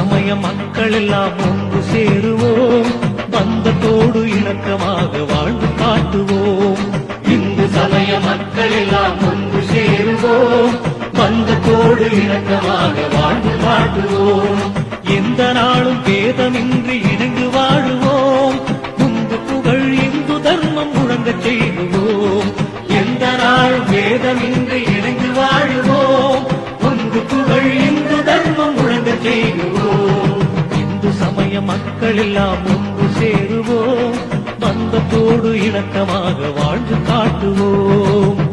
சமய மக்கள் எல்லாம் ஒன்று சேருவோம். பந்தத்தோடு இணக்கமாக வாழ்ந்து காட்டுவோம். இந்து சமய மக்கள் எல்லாம் ஒன்று சேருவோம். பந்தத்தோடு இணக்கமாக வாழ்ந்து காட்டுவோம். எந்த நாளும் பேதமின்றி இணங்கு வாழுவோம். முன்பு புகழ் இந்து தர்மம் முழங்க செய்வோம் எந்த நாள் வேதமின்றி இணங்கு வாழுவோம். முன்பு புகழ் இந்து தர்மம் முழங்க செய்வோம் மக்கள் எல்லாம் ஒன்று சேருவோம். பந்தத்தோடு இணக்கமாக வாழ்ந்து காட்டுவோம்.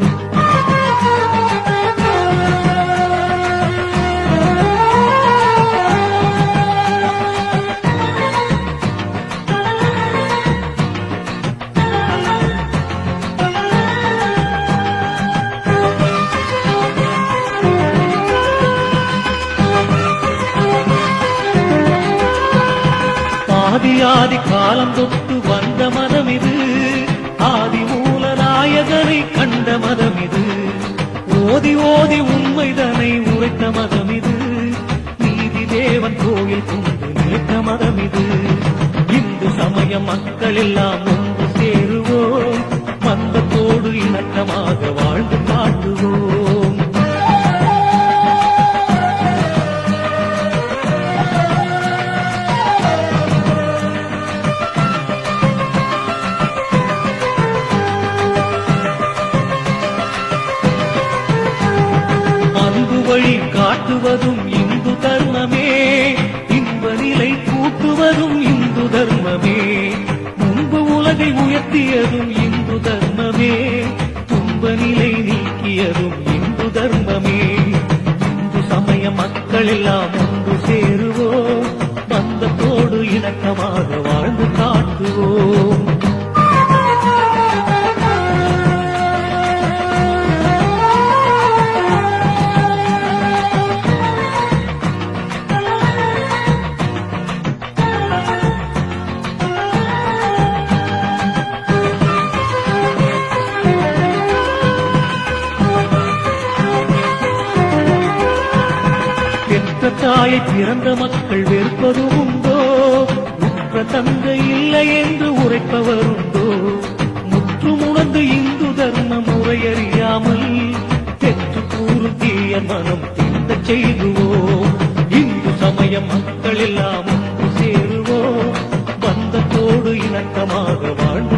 ஆதி காலம் தொட்டு வந்த மதம் இது ஆதி மூல நாயகனை கண்ட மதம் இது ஓதி ஓதி உண்மைதனை உரைத்த மதம் இது நீதி தேவன் கோயில் கொண்டு நிலைத்த மதம் இது இந்து சமய மக்கள் எல்லாம் ஒன்று சேருவோம். மந்தத்தோடு இணக்கமாக வாழ்ந்து காட்டுவோம். வழி காட்டுவதும் இந்து தர்மமே. இன்ப நிலை கூட்டுவதும் இந்து தர்மமே. முன்பு உலகை உயர்த்தியதும் இந்து தர்மமே. துன்ப நிலை நீக்கியதும் இந்து தர்மமே. இந்து சமய மக்கள் எல்லாம் ஒன்று சேருவோம். பந்தத்தோடு இணக்கமாக பெற்ற தாயை பிறந்த மக்கள் வெறுப்பது உண்டோ? உற்ற தந்தை இல்லை என்று உரைப்பவர் உண்டோ? முற்றும் உணர்ந்து இந்து தர்ம முறையறியாமல் தெற்று கூறு தீய மனம் தீர்ந்த செய்துவோம். இந்து சமய மக்கள் எல்லாம் ஒன்று சேருவோம். பந்தத்தோடு இணக்கமாக வாழ்ந்து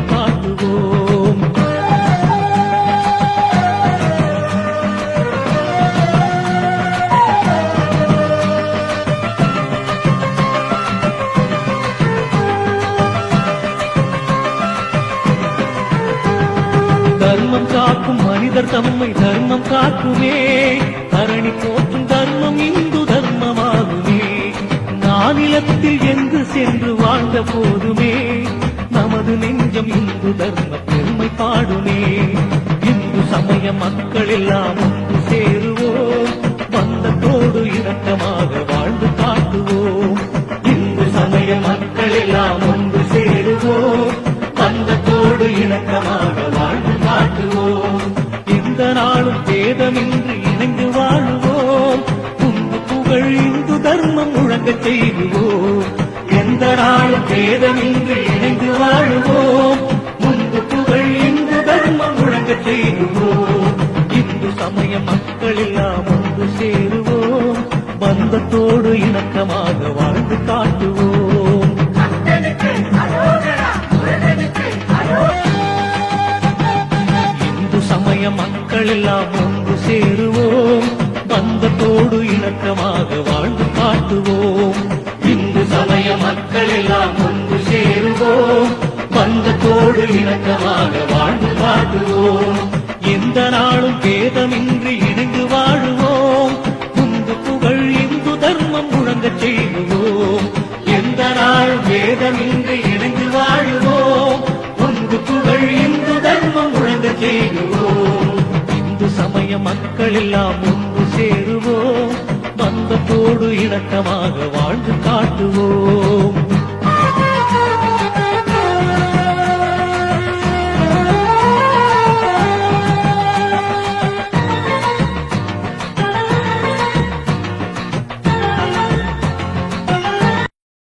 தர்மம் காக்கும் மனிதர் தம்மை தர்மம் காக்குமே. தரணி போற்றும் தர்மம் இந்து தர்மமாகுமே. நானிலத்தில் எங்கு சென்று வாழ்ந்த போதுமே. நமது நெஞ்சம் இந்து தர்ம பெருமை பாடுமே. இந்து சமய மக்கள் எல்லாம் ஒன்று சேருவோம். பந்தத்தோடு இணக்கமாக முழங்கச் செய்வோம் எந்த நாளும் பேதமின்றி இணைந்து வாழுவோம். முன்பு புகழ் இந்து தர்மம் முழங்கச் செய்வோம் இந்து சமய மக்கள் எல்லாம் ஒன்று சேருவோம். பந்தத்தோடு இணக்கமாக வாழ்ந்து காட்டுவோம். இந்து சமய மக்கள் எல்லாம் ஒன்று சேருவோம். பந்தத்தோடு இணக்கமாக வாழ்ந்து காட்டுவோம் இந்து சமய மக்கள் எல்லாம் ஒன்று சேருவோம். பந்தத்தோடு இணக்கமாக வாழ்ந்து காட்டுவோம். எந்த நாளும் பேதமின்றி இணைந்து வாழுவோம். முந்து புகழ் இந்து தர்மம் முழங்க செய்வோம். எந்த நாள் பேதமின்றி இணைந்து வாழுவோம். முன்பு புகழ் இந்து தர்மம் முழங்க செய்வோம். இந்து சமய மக்கள் எல்லாம் ஒன்று சேருவோம். பந்தத்தோடு இணக்கமாக வாழ்ந்து காட்டுவோம்.